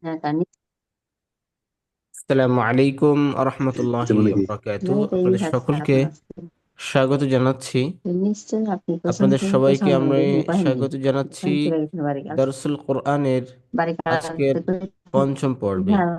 হ্যাঁ তার নিচ আসসালামু আলাইকুম। আপনাদের সকলকে স্বাগত জানাচ্ছি। আপনাদের সবাইকে আমরা স্বাগত জানাচ্ছি দারসুল কোরআনের আজকের পঞ্চম পর্বে। হ্যাঁ।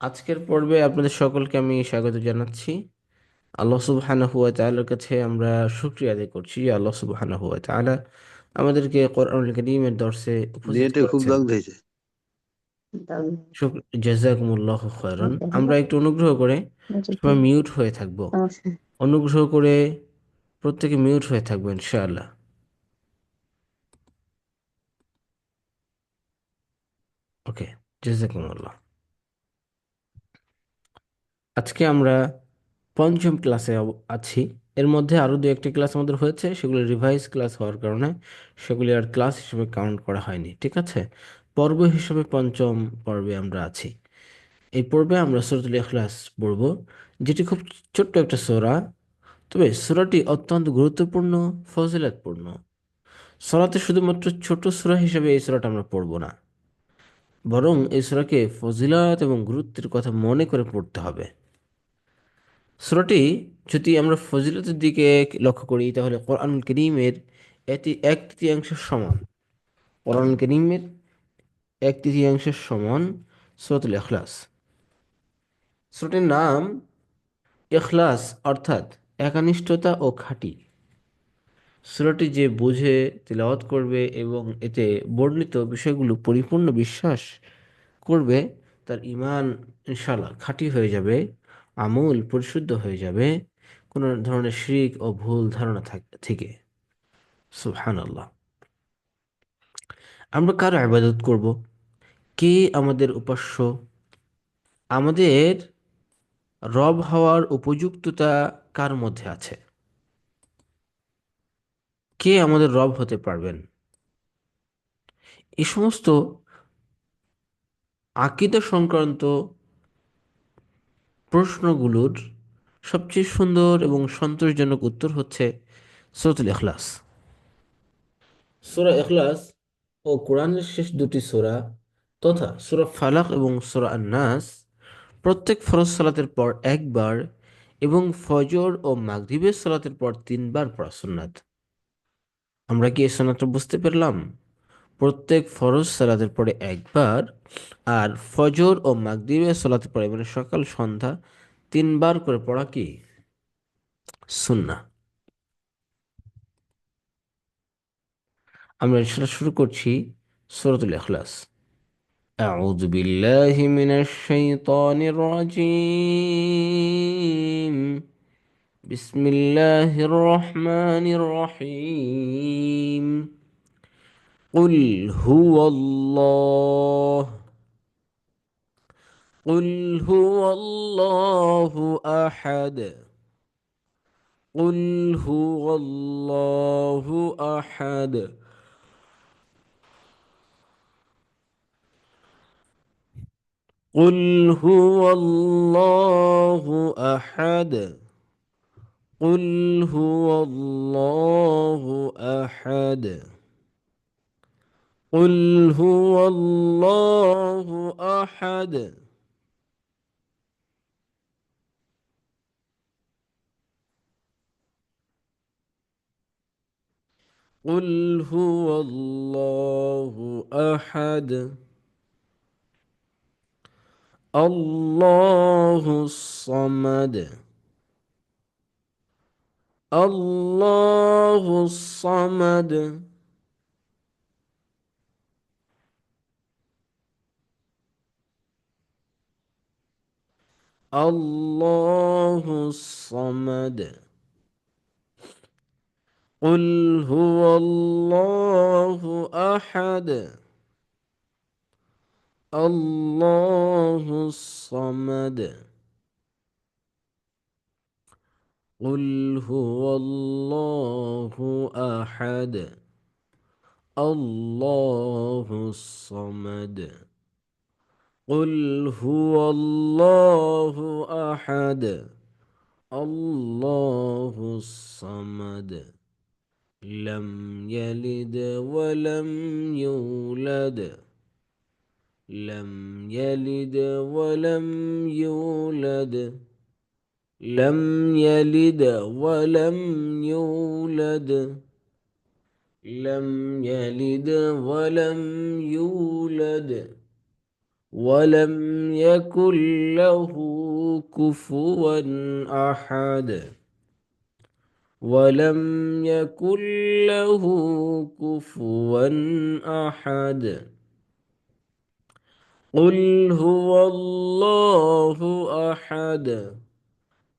আজকের পর্বে আপনাদের সকলকে আমি স্বাগত জানাচ্ছি। আল্লাহ সুবহানাহু ওয়া তাআলার কাছে আমরা শুকরিয়া আদায় করছি। আল্লাহ সুবহানাহু ওয়া তাআলা আমাদেরকে কোরআনুল কারীমের দর্শে উপস্থিত খুব করেছেন। শুকর জাযাকুমুল্লাহু খায়রান। আমরা একটু অনুগ্রহ করে সবাই মিউট হয়ে থাকব। অনুগ্রহ করে প্রত্যেকে মিউট হয়ে থাকবেন ইনশাআল্লাহ। ওকে জাজাকুমুল্লাহ। আজকে আমরা পঞ্চম ক্লাসে আছি। এর মধ্যে আরও দু একটি ক্লাস আমাদের হয়েছে সেগুলো রিভাইজ ক্লাস হওয়ার কারণে সেগুলি আর ক্লাস হিসেবে কাউন্ট করা হয়নি ঠিক আছে? পর্ব হিসেবে পঞ্চম পর্বে আমরা আছি। এই পর্বে আমরা সূরাতুল ইখলাস পড়ব, যেটি খুব ছোট্ট একটা সূরা। তবে সোরাটি অত্যন্ত গুরুত্বপূর্ণ, ফজিলতপূর্ণ। সোরাতে শুধুমাত্র ছোট সোরা হিসেবে এই সূরাটা আমরা পড়ব না। বরং এই সূরাকে ফজিলাত এবং গুরুত্বের কথা মনে করে পড়তে হবে। সূরাটি যদি আমরা ফজিলতের দিকে লক্ষ্য করি, তাহলে কোরআন করিমের এটি এক তৃতীয়াংশের সমান। কোরআনুল করিমের এক তৃতীয়াংশের সমান সূরাতুল এখলাস সূরাটির নাম এখলাস অর্থাৎ একানিষ্ঠতা ও খাঁটি। সূরাটি যে বুঝে, তিলাওয়াত করবে এবং এতে বর্ণিত বিষয়গুলো পরিপূর্ণ বিশ্বাস করবে, তার ইমান ইনশাল্লাহ খাঁটি হয়ে যাবে, আমল পরিশুদ্ধ হয়ে যাবে, কোনো ধরনের শিরিক ও ভুল ধারণা থাক- থেকে। সুবহানাল্লাহ। আমরা কার ইবাদত করব? কে আমাদের উপাস্য? আমাদের রব হওয়ার উপযুক্ততা কার মধ্যে আছে? কে আমাদের রব হতে পারবেন? এ সমস্ত আকিদা সংক্রান্ত প্রশ্নগুলোর সবচেয়ে সুন্দর এবং সন্তোষজনক উত্তর হচ্ছে সূরাতুল ইখলাস। সূরা ইখলাস ও কোরআনের শেষ দুটি সূরা তথা সূরা ফালাক এবং সূরা আন-নাস প্রত্যেক ফরজ সালাতের পর একবার এবং ফজর ও মাগরিবের সালাতের পর তিনবার পড়া সুন্নাত। আমরা কি এই সুন্নাতটা বুঝতে পারলাম? প্রত্যেক ফরজ সালাতের পরে একবার আর ফজর ও মাগরিবের সালাতের পরে মানে সকাল সন্ধ্যা তিনবার করে পড়া কি? সুন্না আমরা সেটা শুরু করছি সূরাতুল ইখলাস أعوذ بالله من الشيطان الرجيم بسم الله الرحمن الرحيم قل هو الله قل هو الله أحد قل هو الله أحد قل هو الله أحد قل هو الله أحد قل هو الله أحد قل هو الله أحد الله الصمد الله الصمد الله الصمد قل هو الله أحد الله الصمد قل هو الله أحد الله الصمد قل هو الله أحد الله الصمد لم يلد ولم يولد لم يلد ولم يولد لم يلد ولم يولد لم يلد ولم يولد ولم يكن له كفوا أحد ولم يكن له كفوا أحد. قل هو الله أحد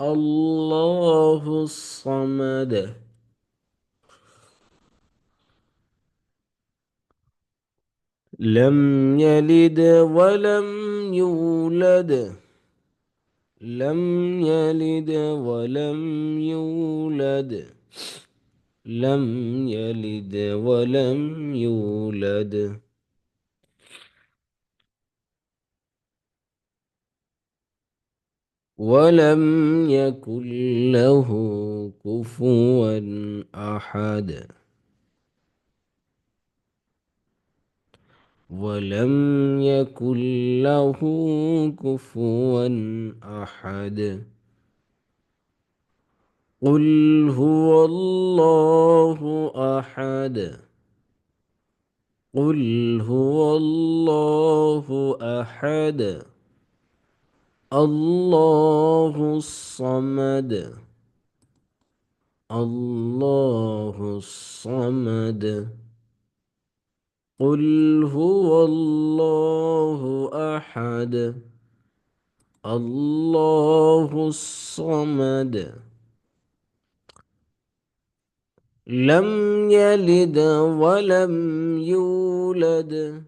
الله الصمد. لم يلد ولم يولد لم يلد ولم يولد لم يلد ولم يولد. ولم يكن له كفوا أحد. ولم يكن له كفوا أحد. قل هو الله أحد. قل هو الله أحد. الله الصمد الله الصمد قل هو الله أحد الله الصمد لم يلد ولم يولد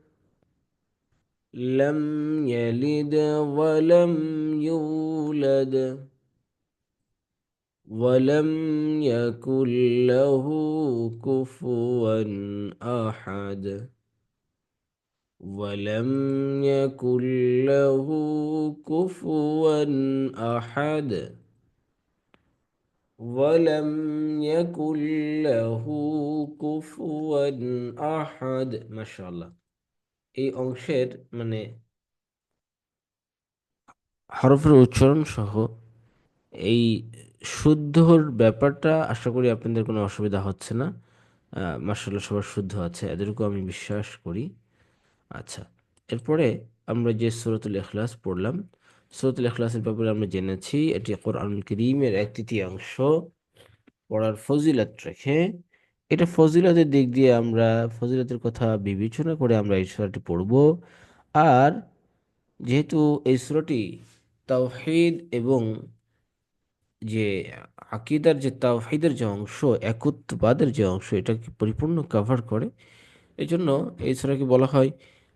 لم يلد ولم يولد ولم يكن له كفوا أحد ولم يكن له كفوا أحد ولم يكن له كفوا أحد. ما شاء الله. এই অংশের মানে হরফের উচ্চারণ সহ এই শুদ্ধর ব্যাপারটা আশা করি আপনাদের কোনো অসুবিধা হচ্ছে না। মার্শাল্লাহ সবার শুদ্ধ আছে। এদেরকে আমি বিশ্বাস করি। আচ্ছা এরপরে আমরা যে সুরতুল এখলাস পড়লাম, সুরতুল এখলাসের ব্যাপারে আমরা জেনেছি, এটি কোরআন করিমের এক তৃতীয়াংশ পড়ার ফজিলত রেখে এটা ফজিলতের দিক দিয়ে আমরা, ফজিলতের কথা বিবেচনা করে আমরা এই সুরাটি পড়ব। আর যেহেতু এই সুরাটি তাওহিদ এবং যে আকিদার যে তাওহিদের যে অংশ, একত্ববাদের যে অংশ, এটাকে পরিপূর্ণ কভার করে এই জন্য এই সুরাকে বলা হয়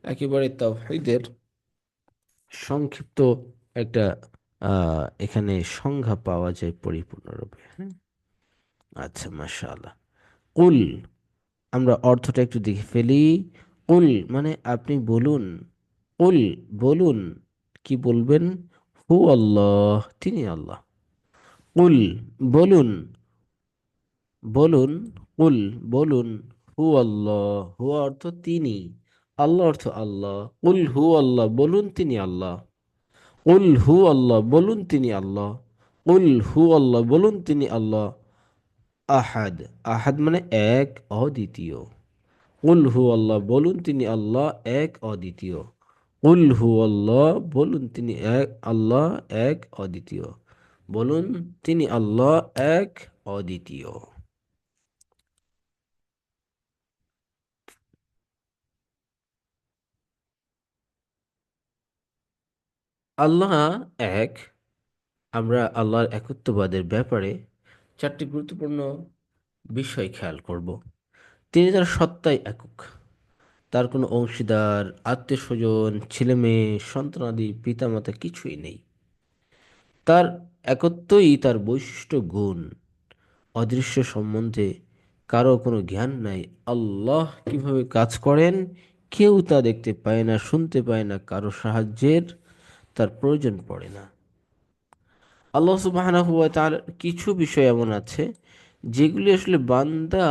একেবারে তাওহিদের সংক্ষিপ্ত একটা এখানে সংজ্ঞা পাওয়া যায় পরিপূর্ণরূপে। হ্যাঁ? আচ্ছা মাশাআল্লাহ। কুল, আমরা অর্থটা একটু দেখে ফেলি। কুল মানে আপনি বলুন। কুল বলুন, কি বলবেন? হু আল্লাহ তিনি আল্লাহ। কুল বলুন বলুন, কুল বলুন হু আল্লাহ হু অর্থ তিনি। আল্লাহ অর্থ আল্লাহ। কুল হু আল্লাহ বলুন, তিনি আল্লাহ। কুল হু আল্লাহ বলুন, তিনি আল্লাহ। কুল হু আল্লাহ বলুন, তিনি আল্লাহ। আহাদ। আহাদ মানে এক অদ্বিতীয়। কুল হু আল্লাহ বলুন তিনি আল্লাহ এক অদ্বিতীয়। কুল হু আল্লাহ বলুন তিনি এক, আল্লাহ এক অদ্বিতীয়। বলুন তিনি আল্লাহ এক অদ্বিতীয়। আল্লাহ এক, আমরা আল্লাহর একত্ববাদের ব্যাপারে চারটি গুরুত্বপূর্ণ বিষয় খেয়াল করব। তিনি তার সত্তায় একক। তার কোনো অংশীদার আত্মীয় স্বজন ছেলে মেয়ে সন্তানাদি, পিতামাতা কিছুই নেই। তার একত্বই তার বৈশিষ্ট্য গুণ। অদৃশ্য সম্বন্ধে কারও কোনো জ্ঞান নাই। আল্লাহ কীভাবে কাজ করেন, কেউ তা দেখতে পায় না, শুনতে পায় না, কারও সাহায্যের তার প্রয়োজন পড়ে না। আল্লাহ সুবাহ তার কিছু বিষয় এমন আছে, যেগুলি আসলে বান্দা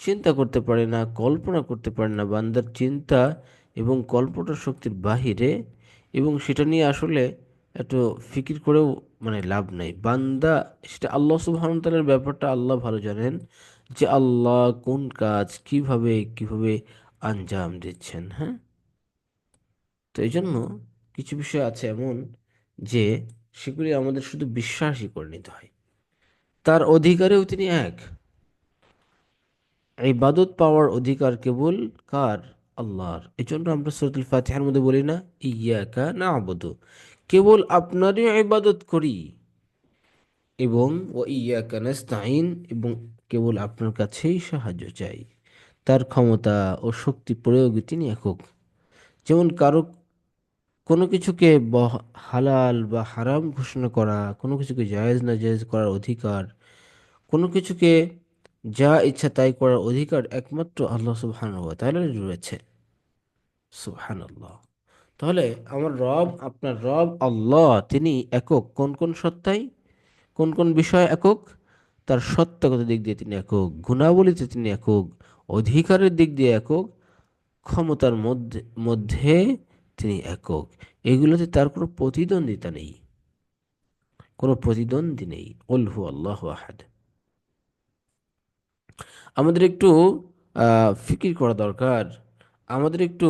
চিন্তা করতে পারে না, কল্পনা করতে পারে না। বান্দার চিন্তা এবং কল্পনা শক্তির বাহিরে এবং সেটা নিয়ে আসলে এত ফিকির করেও মানে লাভ নাই। বান্দা, সেটা আল্লাহ ওয়া ব্যাপারটা আল্লাহ ভালো জানেন যে আল্লাহ কোন কাজ কীভাবে কীভাবে আঞ্জাম দিচ্ছেন হ্যাঁ? তো এই জন্য কিছু বিষয় আছে এমন যে সেগুলি আমাদের শুধু বিশ্বাসই করে নিতে হয়। তার অধিকারেও তিনি এক। ইবাদত পাওয়ার অধিকার কেবল কার? আল্লাহর। এই জন্য আমরা সূরাতুল ফাতিহার মধ্যে বলি না, ইয়াকা না'বুদু কেবল আপনারই ইবাদত করি এবং ও ইয়াকা নাস্তাইন এবং কেবল আপনার কাছেই সাহায্য চাই। তার ক্ষমতা ও শক্তি প্রয়োগে তিনি একক। যেমন কারও কোনো কিছুকে হালাল বা হারাম ঘোষণা করা, কোনো কিছুকে জায়েজ না জায়েজ করার অধিকার, কোনো কিছুকে যা ইচ্ছা তাই করার অধিকার একমাত্র আল্লাহ সুবহানাহু ওয়া তাআলার রয়েছে। সুবহানাল্লাহ। তাহলে আমার রব, আপনার রব আল্লাহ, তিনি একক। কোন কোন সত্তায় কোন কোন বিষয় একক? তার সত্তাগত দিক দিয়ে তিনি একক। গুণাবলীতে তিনি একক। অধিকারের দিক দিয়ে একক। ক্ষমতার মধ্যে মধ্যে তিনি একক। এগুলোতে তার কোনো প্রতিদ্বন্দ্বিতা নেই। কোনো প্রতিদ্বন্দ্বী নেই। অলহু আল্লাহ আহাদ। আমাদের একটু ফিকির করা দরকার। আমাদের একটু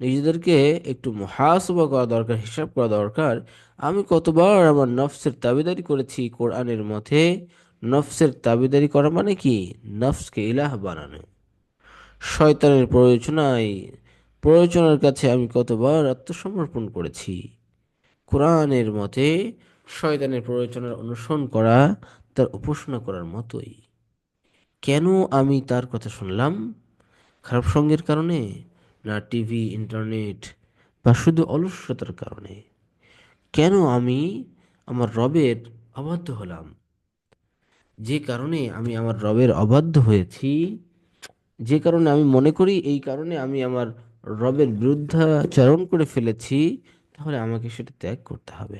নিজেদেরকে একটু মুহাসবা করা দরকার, হিসাব করা দরকার। আমি কতবার আমার নফসের তাবেদারি করেছি কোরআনের মতে। নফসের তাবেদারি করা মানে কি? নফসকে ইলাহ বানানো। শয়তানের প্রয়োজনায় প্রয়োজনের কাছে আমি কতবার আত্মসমর্পণ করেছি? কোরআনের মতে, শয়তানের প্রয়োজনের অনুসরণ করা তার উপাসনা করার মতোই। কেন আমি তার কথা শুনলাম? খারাপ সঙ্গের কারণে? না টিভি, ইন্টারনেট বা শুধু অলস্যতার কারণে? কেন আমি আমার রবের অবাধ্য হলাম? যে কারণে আমি আমার রবের অবাধ্য হয়েছি, যে কারণে আমি মনে করি এই কারণে আমি আমার রবের বিরুদ্ধাচরণ করে ফেলেছি, তাহলে আমাকে সেটা ত্যাগ করতে হবে।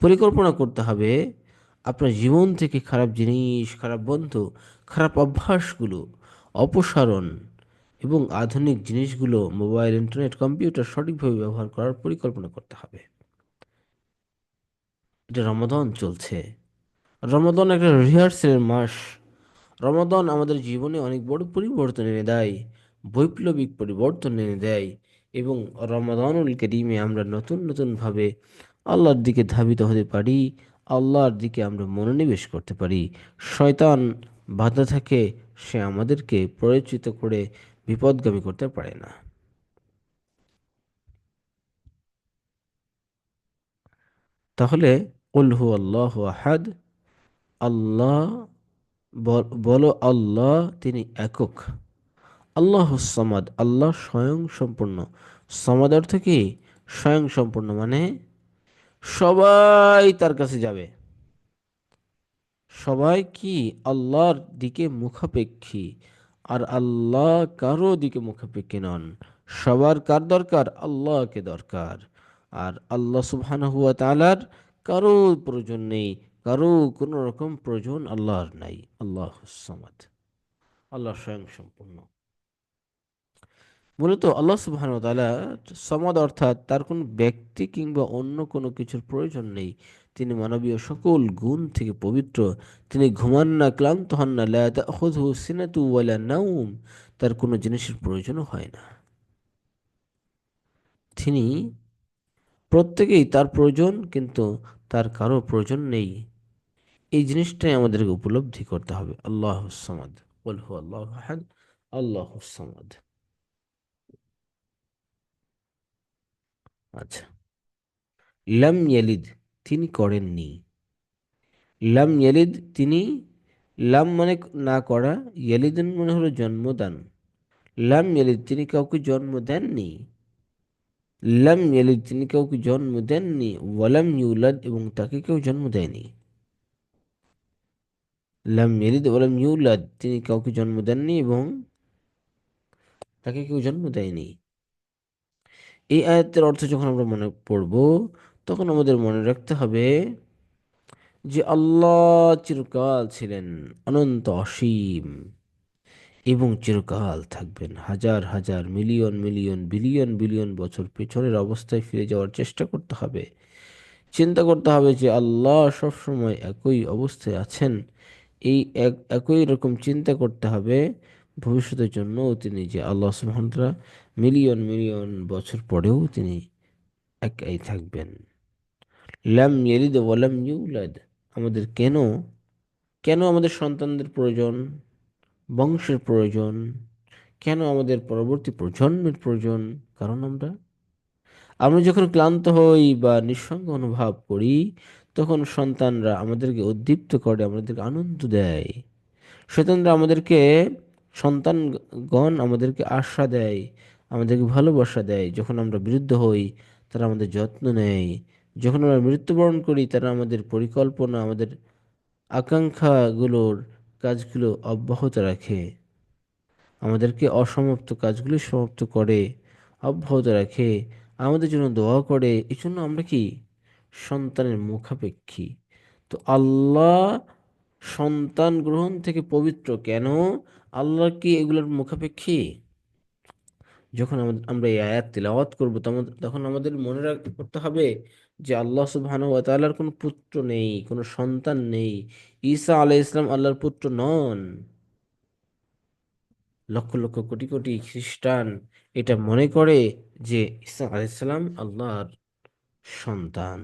পরিকল্পনা করতে হবে আপনার জীবন থেকে খারাপ জিনিস, খারাপ বন্ধু, খারাপ অভ্যাসগুলো, অপসারণ এবং আধুনিক জিনিসগুলো মোবাইল, ইন্টারনেট, কম্পিউটার সঠিকভাবে ব্যবহার করার পরিকল্পনা করতে হবে। এটা রমাদন চলছে। রমাদন একটা রিহার্সেলের মাস। রমাদন আমাদের জীবনে অনেক বড় পরিবর্তন এনে দেয়। বৈপ্লবিক পরিবর্তন এনে দেয় এবং রমাদানুল করিমে আমরা নতুন নতুনভাবে আল্লাহর দিকে ধাবিত হতে পারি, আল্লাহর দিকে আমরা মনোনিবেশ করতে পারি। শয়তান বাধা থাকে, সে আমাদেরকে পরিচিত করে বিপদগামী করতে পারে না। তাহলে কুল হু আল্লাহ আহাদ, আল্লাহ বলো আল্লাহ, তিনি একক। আল্লাহ সমাদ, আল্লাহ স্বয়ং সম্পূর্ণ। সমাদ অর্থ কি? স্বয়ং সম্পূর্ণ মানে সবাই তার কাছে যাবে। সবাই কি? আল্লাহর দিকে মুখাপেক্ষী। আর আল্লাহ কারও দিকে মুখাপেক্ষী নন। সবার কার দরকার? আল্লাহকে দরকার। আর আল্লাহ সুবহানাহু ওয়া তাআলার কারও প্রয়োজন নেই। কারও কোনো রকম প্রয়োজন আল্লাহর নাই। আল্লাহ সমাদ। আল্লাহ স্বয়ং সম্পূর্ণ। মূলত আল্লাহ তাআলা সমাদ অর্থাৎ তার কোনো ব্যক্তি কিংবা অন্য কোনো কিছুর প্রয়োজন নেই। তিনি মানবীয় সকল গুণ থেকে পবিত্র। তিনি ঘুমান না, ক্লান্ত হন না। লা তাখুযুহু সিনাতু ওয়ালা নাওম। তার কোনো জিনিসের প্রয়োজনও হয় না। তিনি প্রত্যেকেই তার প্রয়োজন কিন্তু তার কারও প্রয়োজন নেই। এই জিনিসটাই আমাদেরকে উপলব্ধি করতে হবে। আল্লাহ আল্লাহ আল্লাহ আচ্ছা। লাম ইয়ালিদ, তিনি করেননি। লাম ইয়ালিদ, তিনি, লাম মানে না করা, ইয়ালিদান মানে হলো জন্মদান। লাম ইয়ালিদ, তিনি কাউকে জন্ম দেননি। লাম ইয়ালিদ, তিনি কাউকে জন্ম দেননি। ওয়ালাম ইউলাদ, এবং তাকে কেউ জন্ম দেয়নি। লাম ইয়ালিদ, ওয়ালাম ইউলাদ, তিনি কাউকে জন্ম দেননি এবং তাকে কেউ জন্ম দেয়নি। এই আয়াতের অর্থ যখন আমরা মনে পড়ব, তখন আমাদের মনে রাখতে হবে যে আল্লাহ চিরকাল ছিলেন অনন্ত অসীম এবং চিরকাল থাকবেন। হাজার হাজার, মিলিয়ন মিলিয়ন, বিলিয়ন বিলিয়ন বছর পেছনের অবস্থায় ফিরে যাওয়ার চেষ্টা করতে হবে। চিন্তা করতে হবে যে আল্লাহ সবসময় একই অবস্থায় আছেন। এই এক, একই রকম চিন্তা করতে হবে ভবিষ্যতের জন্যও তিনি যে আল্লাহ সুবহানাহু মিলিয়ন মিলিয়ন বছর পরেও তিনি একাই থাকবেন। লাম ইয়ালিদ ওয়ালাম ইউলাদ, আমাদের কেন? কেন আমাদের সন্তানদের প্রয়োজন? বংশের প্রয়োজন? কেন আমাদের পরবর্তী প্রজন্মের প্রয়োজন? কারণ আমরা আমরা যখন ক্লান্ত হই বা নিঃসঙ্গ অনুভব করি, তখন সন্তানরা আমাদেরকে উদ্দীপ্ত করে, আমাদেরকে আনন্দ দেয়। সন্তানরা আমাদেরকে, সন্তানগণ আমাদেরকে আশা দেয়। আমাদেরকে ভালোবাসা দেয়। যখন আমরা বিরুদ্ধ হই, তারা আমাদের যত্ন নেয়। যখন আমরা মৃত্যুবরণ করি, তারা আমাদের পরিকল্পনা, আমাদের আকাঙ্ক্ষাগুলোর কাজগুলো অব্যাহত রাখে। আমাদেরকে অসমাপ্ত কাজগুলি সমাপ্ত করে, অব্যাহত রাখে। আমাদের জন্য দোয়া করে। এই জন্য আমরা কি? সন্তানের মুখাপেক্ষী। তো আল্লাহ সন্তান গ্রহণ থেকে পবিত্র কেন? আল্লাহ কি এগুলোর মুখাপেক্ষী? যখন আমরা এই আয়াত তিলাওয়াত করব, তখন আমাদের মনে রাখতে হবে যে আল্লাহ সুবহানাহু ওয়া তাআলার কোনো পুত্র নেই, কোনো সন্তান নেই। ঈসা আলাইহিস সালাম আল্লাহর পুত্র নন। লক্ষ লক্ষ, কোটি কোটি খ্রিস্টান এটা মনে করে যে ঈসা আলাইহিস সালাম আল্লাহর সন্তান।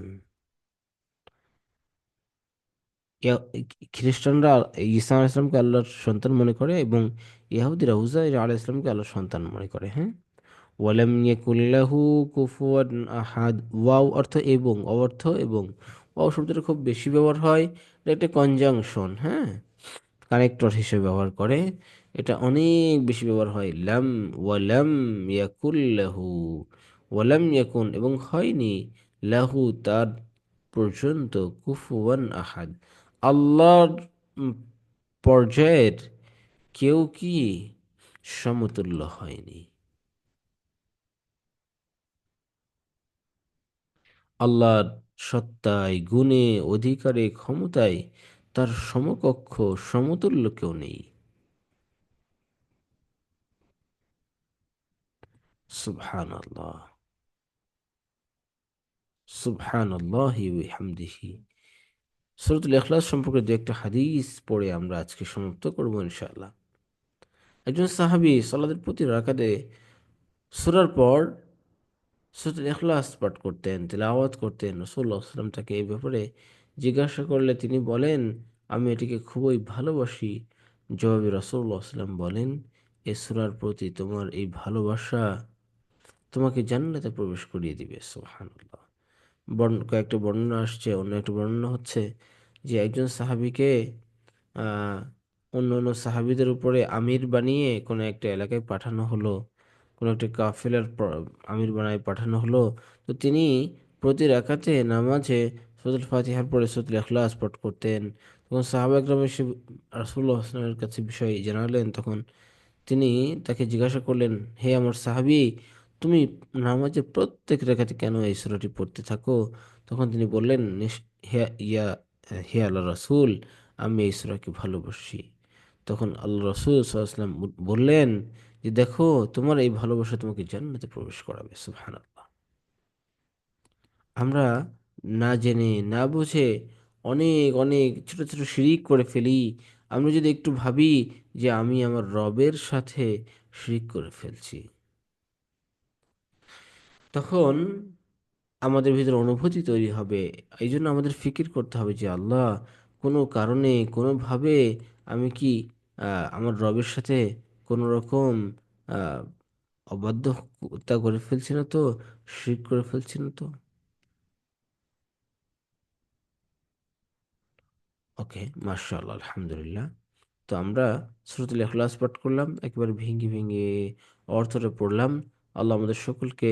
খ্রিস্টানরা ঈসা আলাইহিস সালামকে আল্লাহর সন্তান মনে করে এবং ইহুদিরা উজাইর আলাইহিস সালামকে আল্লাহর সন্তান মনে করে হ্যাঁ? ওয়ালাম ইয়াকুল্লাহু কুফুয়ান আহাদ, ওয়াও অর্থ এবং অর্থ এবং। ওয়াও শব্দটা খুব বেশি ব্যবহার হয়, এটা একটা কনজাংশন হ্যাঁ? কানেক্টর হিসেবে ব্যবহার করে, এটা অনেক বেশি ব্যবহার হয়, লাম, ওয়ালাম ইয়াকুল্লাহু ওয়ালাম ইয়াকুন এবং হয়নি, লাহু তার পর্যন্ত কুফুয়ান আহাদ। আল্লাহর পর্যায়ের কেউ কি সমতুল্য হয়নি? আল্লাহর সত্তায়, গুণে, অধিকারে, ক্ষমতায় তার সমকক্ষ, সমতুল্য কেউ নেই। সূরাতুল সম্পর্কে দু একটা হাদিস পড়ে আমরা আজকে সমাপ্ত করব ইনশাআল্লাহ। একজন সাহাবী সালাতের প্রতি রাকাতে সুরার পর সূরাতুল ইখলাস পাঠ করতেন, তিলাওয়াত করতেন। রাসূলুল্লাহ সাল্লাম তাকে এই ব্যাপারে জিজ্ঞাসা করলে তিনি বলেন, আমি এটিকে খুবই ভালোবাসি। জবাবে রাসূলুল্লাহ সাল্লাম বলেন, এ সুরার প্রতি তোমার এই ভালোবাসা তোমাকে জান্নাতে প্রবেশ করিয়ে দিবে। সুবহানাল্লাহ। বর্ণ, কয়েকটা বর্ণনা আসছে, অন্য একটা বর্ণনা হচ্ছে যে একজন সাহাবীকে অন্য অন্য সাহাবীদের উপরে আমির বানিয়ে কোনো একটা এলাকায় পাঠানো হলো, কোনো একটা কাফেলার আমির বানায় পাঠানো হলো। তো তিনি প্রতি রাকাতে নামাজে সূরাতুল ফাতিহার পরে সূরাতুল ইখলাস পাঠ করতেন তখন সাহাবা একরাম এসে রাসূলুল্লাহ সাল্লাল্লাহু কাছে বিষয় জানালেন। তখন তিনি তাকে জিজ্ঞাসা করলেন, হে আমার সাহাবী, তুমি নামাজের প্রত্যেক রেখাতে কেন এই সূরাটি পড়তে থাকো? তখন তিনি বললেন, "নিশ- হে, ইয়া, হে আল্লাহ রাসূল, আমি এই সূরাকে ভালোবাসি। তখন আল্লাহ রাসূল ওয়াসাল্লাম বললেন যে, দেখো, তোমার এই ভালোবাসা তোমাকে জান্নাতে প্রবেশ করাবে, সুবহানাল্লাহ। আমরা না জেনে, না বুঝে অনেক অনেক ছোট ছোট শিরিক করে ফেলি। আমরা যদি একটু ভাবি যে, আমি আমার রবের সাথে শিরিক করে ফেলছি। তখন আমাদের ভিতরে অনুভূতি তৈরি হবে। এই জন্য আমাদের ফিকির করতে হবে যে, আল্লাহ, কোনো কারণে, কোনোভাবে আমি কি আহ, আমার রবের সাথে কোনো রকম অবাধ্যতা করে ফেলছি না তো শিরক করে ফেলছি না তো? ওকে মাশাআল্লাহ আলহামদুলিল্লাহ। তো আমরা সূরাতুল ইখলাস পাঠ করলাম একেবারে ভেঙে ভেঙে অর্থটা পড়লাম। আল্লাহ আমাদের সকলকে